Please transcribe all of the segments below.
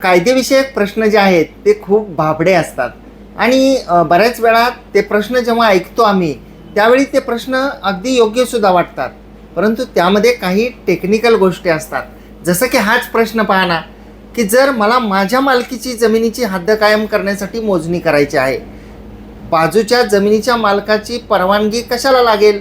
कायदेविषयक प्रश्न जे आहेत ते खूप भाबडे असतात. आणि बऱ्याच वेळा ते प्रश्न जेव्हा ऐकतो आम्ही त्यावेळी ते प्रश्न अगदी योग्यसुद्धा वाटतात. परंतु त्यामध्ये काही टेक्निकल गोष्टी असतात. जसं की हाच प्रश्न पाहना ना की जर मला माझ्या मालकीची जमिनीची हद्द कायम करण्यासाठी मोजणी करायची आहे बाजूच्या जमिनीच्या मालकाची परवानगी कशाला लागेल?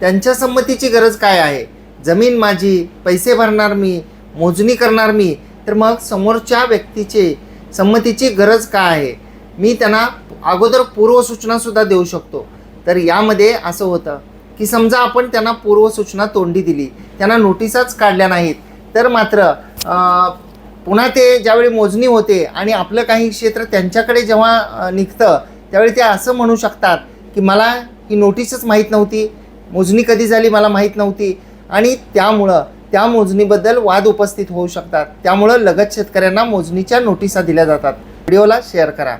त्यांच्या संमतीची गरज काय आहे? जमीन माझी पैसे भरणार मी मोजणी करणार मी तर मग समोरच्या व्यक्तीचे संमतीची गरज काय आहे? मी त्यांना अगोदर पूर्वसूचनासुद्धा देऊ शकतो. तर यामध्ये असं होतं की समजा आपण त्यांना पूर्वसूचना तोंडी दिली त्यांना नोटिसाच काढल्या नाहीत तर मात्र पुन्हा ते ज्यावेळी मोजणी होते आणि आपलं काही क्षेत्र त्यांच्याकडे जेव्हा निघतं त्यावेळी ते असं म्हणू शकतात की मला ही नोटीसच माहीत नव्हती मोजणी कधी झाली मला माहीत नव्हती आणि त्यामुळं त्या मोजणीबद्दल वाद उपस्थित होऊ शकतात. त्यामुळं लगत शेतकऱ्यांना मोजणीच्या नोटिसा दिल्या जातात. व्हिडिओला शेअर करा.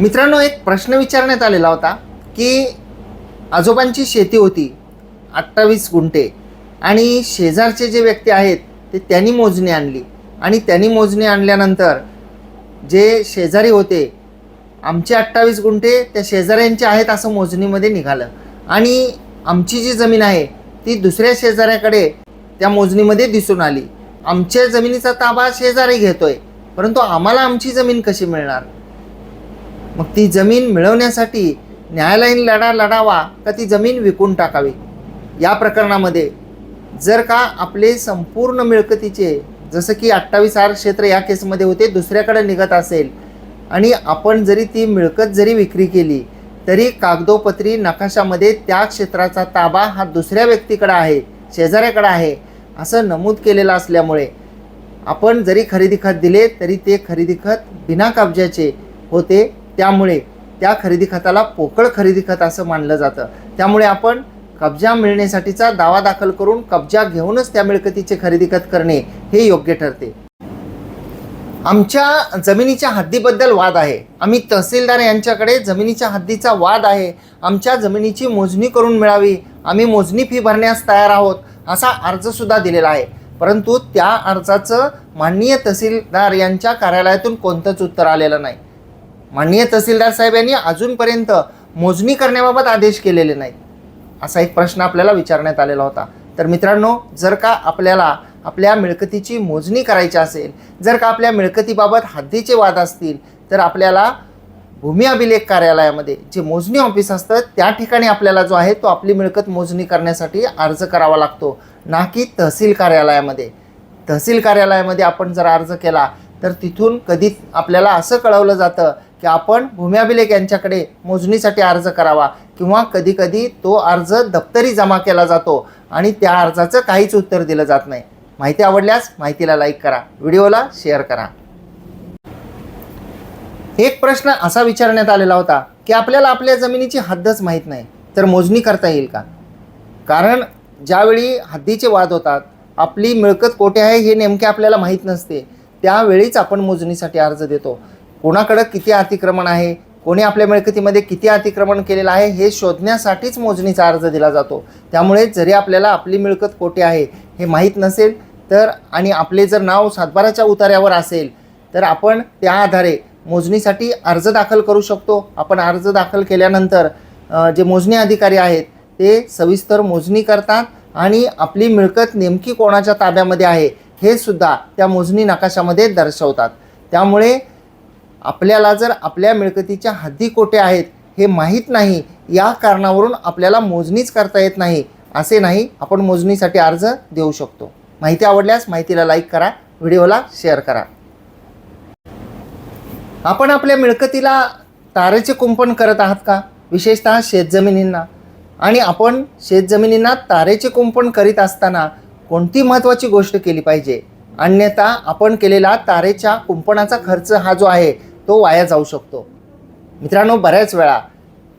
मित्रांनो एक प्रश्न विचारण्यात आलेला होता की आजोबांची शेती होती अठ्ठावीस गुंठे आणि शेजारचे जे व्यक्ती आहेत ते त्यांनी मोजणी आणली. आणि त्यांनी मोजणी आणल्यानंतर जे शेजारी होते आमचे अठ्ठावीस गुंठे त्या शेजाऱ्यांचे आहेत असं मोजणीमध्ये निघालं. आणि आमची जी जमीन आहे ती दुसऱ्या शेजाऱ्याकडे त्या मोजणीमध्ये दिसून आली. आमच्या जमिनीचा ताबा शेजारी घेतोय परंतु आम्हाला आमची जमीन कशी मिळणार? मग ती जमीन मिळवण्यासाठी न्यायालयीन लढा लढावा का ती जमीन विकून टाकावी? या प्रकरणामध्ये जर का आपले संपूर्ण मिळकतीचे जसं की अठ्ठावीस आर क्षेत्र या केसमध्ये होते दुसऱ्याकडे निघत असेल आणि आपण जरी ती मिळकत जरी विक्री केली तरी कागदोपत्री नकाशामध्ये त्या क्षेत्राचा ताबा हा दुसऱ्या व्यक्तीकडे आहे शेजाऱ्याकडे आहे असं नमूद केलेलं असल्यामुळे आपण जरी खरेदी खत दिले तरी ते खरेदी खत बिना कब्जाचे होते. त्यामुळे त्या खरेदी खताला पोकळ खरेदी खत असं मानलं जातं. त्यामुळे आपण कब्जा मिळण्यासाठीचा दावा दाखल करून कब्जा घेऊनच त्या मिळकतीचे खरेदी खत करणे हे योग्य ठरते. आमच्या जमिनीच्या हद्दीबद्दल वाद आहे. आम्ही तहसीलदार यांच्याकडे जमिनीच्या हद्दीचा वाद आहे. आमच्या जमिनीची मोजणी करून मिळावी. आम्ही मोजणी फी भरण्यास तयार आहोत असा अर्जसुद्धा दिलेला आहे. परंतु त्या अर्जाचं माननीय तहसीलदार यांच्या कार्यालयातून कोणतंच उत्तर आलेलं नाही. माननीय तहसीलदार साहेब यांनी अजूनपर्यंत मोजणी करण्याबाबत आदेश केलेले नाहीत असा एक प्रश्न आपल्याला विचारण्यात आलेला होता. तर मित्रांनो जर का आपल्याला आपल्या मिळकतीची मोजणी करायची असेल जर का आपल्या मिळकतीबाबत हद्दीचे वाद असतील तर आपल्याला भूमी अभिलेख कार्यालयामध्ये जे मोजणी ऑफिस असतं त्या ठिकाणी आपल्याला जो आहे तो आपली मिळकत मोजणी करण्यासाठी अर्ज करावा लागतो. ना की तहसील कार्यालयामध्ये. तहसील कार्यालयामध्ये आपण जर अर्ज केला तर तिथून कधी आपल्याला असं कळवलं जातं की आपण भूमी अभिलेख यांच्याकडे मोजणीसाठी अर्ज करावा किंवा कधीकधी तो अर्ज दप्तरी जमा केला जातो आणि त्या अर्जाचं काहीच उत्तर दिलं जात नाही. माहिती आवडल्यास माहितीला लाईक करा. व्हिडिओला शेअर करा. एक प्रश्न असा विचारण्यात आलेला होता की आपल्याला आपल्या जमिनीची हद्दच माहीत नाही तर मोजणी करता येईल का? कारण ज्यावेळी हद्दीचे वाद होतात आपली मिळकत कोठे आहे हे नेमके आपल्याला माहीत नसते. त्यावेळीच आपण मोजणीसाठी अर्ज देतो. कोणाकडं किती अतिक्रमण आहे कोणी आपल्या मिळकतीमध्ये किती अतिक्रमण केलेलं आहे हे शोधण्यासाठीच मोजणीचा अर्ज दिला जातो. त्यामुळे जरी आपल्याला आपली मिळकत कोठे आहे हे माहीत नसेल तर आणि आपले जर नाव सातबाराच्या उतार्यावर असेल तर आपण त्या आधारे मोजणीसाठी अर्ज दाखल करू शकतो. आपण अर्ज दाखल केल्यानंतर जे मोजणी अधिकारी आहेत ते सविस्तर मोजणी करतात आणि आपली मिळकत नेमकी कोणाच्या ताब्यामध्ये आहे हे सुद्धा त्या मोजणी नकाशामध्ये दर्शवतात. त्यामुळे आपल्याला जर आपल्या मिळकतीच्या हद्दी कोठे आहेत हे माहीत नाही या कारणावरून आपल्याला मोजणीच करता येत नाही असे नाही आपण मोजणीसाठी अर्ज देऊ शकतो. माहिती आवडल्यास माहितीला लाईक करा व्हिडिओला शेअर करा. आपण आपल्या मिळकतीला तारेचे कुंपण करत आहात का? विशेषतः शेतजमिनींना. आणि आपण शेतजमिनींना तारेचे कुंपण करीत असताना कोणती महत्त्वाची गोष्ट केली पाहिजे? अन्यथा आपण केलेला तारेच्या कुंपणाचा खर्च हा जो आहे तो वाया जाऊ शकतो. मित्रांनो बऱ्याच वेळा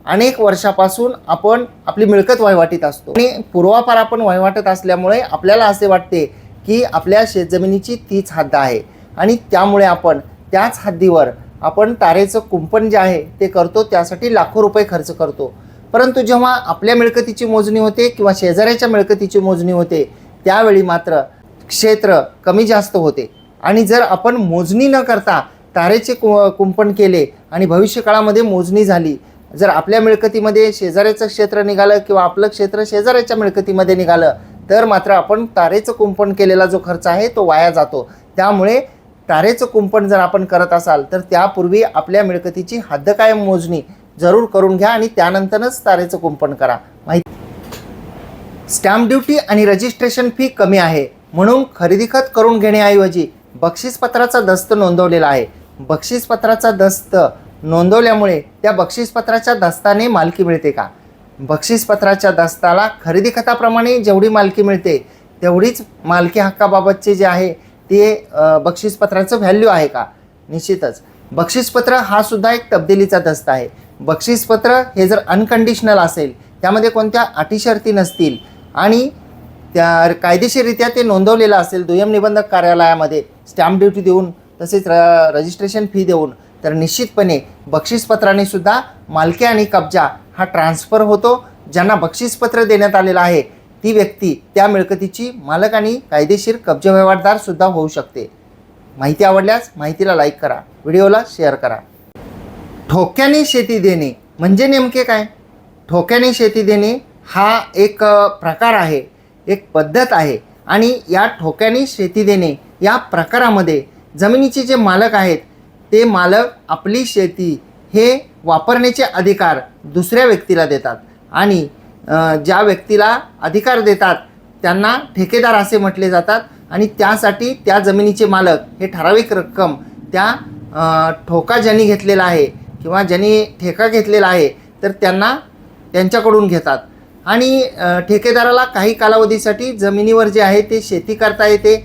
अनेक वर्षापासून आपण आपली मिळकत वहिवाटीत असतो. आणि पूर्वापार आपण वहिवाटत असल्यामुळे आपल्याला असे वाटते की आपल्या शेतजमिनीची तीच हद्द आहे. आणि त्यामुळे आपण त्याच हद्दीवर आपण तारेचं कुंपण जे आहे ते करतो त्यासाठी लाखो रुपये खर्च करतो. परंतु जेव्हा आपल्या मिळकतीची मोजणी होते किंवा शेजाऱ्याच्या मिळकतीची मोजणी होते त्यावेळी मात्र क्षेत्र कमी जास्त होते. आणि जर आपण मोजणी न करता तारेचे कु कुंपण केले आणि भविष्यकाळामध्ये मोजणी झाली जर आपल्या मिळकतीमध्ये शेजाऱ्याचं क्षेत्र निघालं किंवा आपलं क्षेत्र शेजाऱ्याच्या मिळकतीमध्ये निघालं तर मात्र आपण तारेचं कुंपण केलेला जो खर्च आहे तो वाया जातो. त्यामुळे तारेचं कुंपण जर आपण करत असाल तर त्यापूर्वी आपल्या मिळकतीची हद्दकायम मोजणी जरूर करून घ्या आणि त्यानंतरच तारेचं कुंपण करा. माहिती स्टॅम्प ड्युटी आणि रजिस्ट्रेशन फी कमी आहे. म्हणून खरेदी खत करून घेण्याऐवजी बक्षीसपत्राचा दस्त नोंदवलेला आहे. बक्षीसपत्राचा दस्त नोंदवल्यामुळे त्या बक्षीसपत्राच्या दस्ताने मालकी मिळते का? बक्षीसपत्राच्या दस्ताला खरेदी खताप्रमाणे जेवढी मालकी मिळते तेवढीच मालकी हक्काबाबतचे जे आहे ते बक्षीसपत्राचं व्हॅल्यू आहे का? निश्चितच. बक्षीसपत्र हा सुद्धा एक तब्दिलीचा दस्त आहे. बक्षीसपत्र हे जर अनकंडिशनल असेल त्यामध्ये कोणत्या अटी शर्ती नसतील आणि त्या कायदेशीररित्या ते नोंदवलेलं असेल दुय्यम निबंधक कार्यालयामध्ये स्टॅम्प ड्युटी देऊन तसेच र रजिस्ट्रेशन फी देऊन तर निश्चितपणे बक्षीसपत्राने सुद्धा मालकी आणि कब्जा हा ट्रान्सफर होतो. ज्यांना बक्षीसपत्र देण्यात आलेलं आहे ती व्यक्ती त्या मिळकतीची मालक आणि कायदेशीर कब्जा व्यवहारदार सुद्धा होऊ शकते. माहिती आवडल्यास माहितीला लाईक करा व्हिडिओला शेअर करा. ठोक्याने शेती देणे म्हणजे नेमके काय? ठोक्याने शेती देणे हा एक प्रकार आहे एक पद्धत आहे आणि या ठोक्याने शेती देणे या प्रकारामध्ये जमिनीचे जे मालक आहेत ते मालक आपली शेती हे वापरण्याचे अधिकार दुसऱ्या व्यक्तीला देतात. आणि ज्या व्यक्तीला अधिकार देतात त्यांना ठेकेदार असे म्हटले जातात आणि त्यासाठी त्या जमिनीचे मालक हे ठराविक रक्कम त्या ठोका ज्यांनी घेतलेला आहे किंवा ज्यांनी ठेका घेतलेला आहे तर त्यांना त्यांच्याकडून घेतात. आणि ठेकेदाराला काही कालावधीसाठी जमिनीवर जे आहे ते शेती करता येते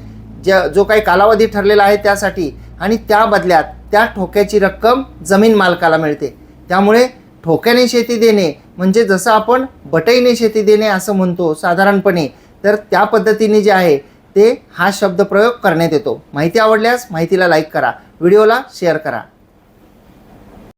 ज्या जो काही कालावधी ठरलेला आहे त्यासाठी. आणि त्या बदल्यात त्या ठोक्याची रक्कम जमीन मालकाला मिळते. त्यामुळे ठोक्याने शेती देणे म्हणजे जसं आपण बटईने शेती देणे असं म्हणतो साधारणपणे तर त्या पद्धतीने जे आहे ते हा शब्दप्रयोग करण्यात येतो. माहिती आवडल्यास माहितीला लाईक करा. व्हिडिओला शेअर करा.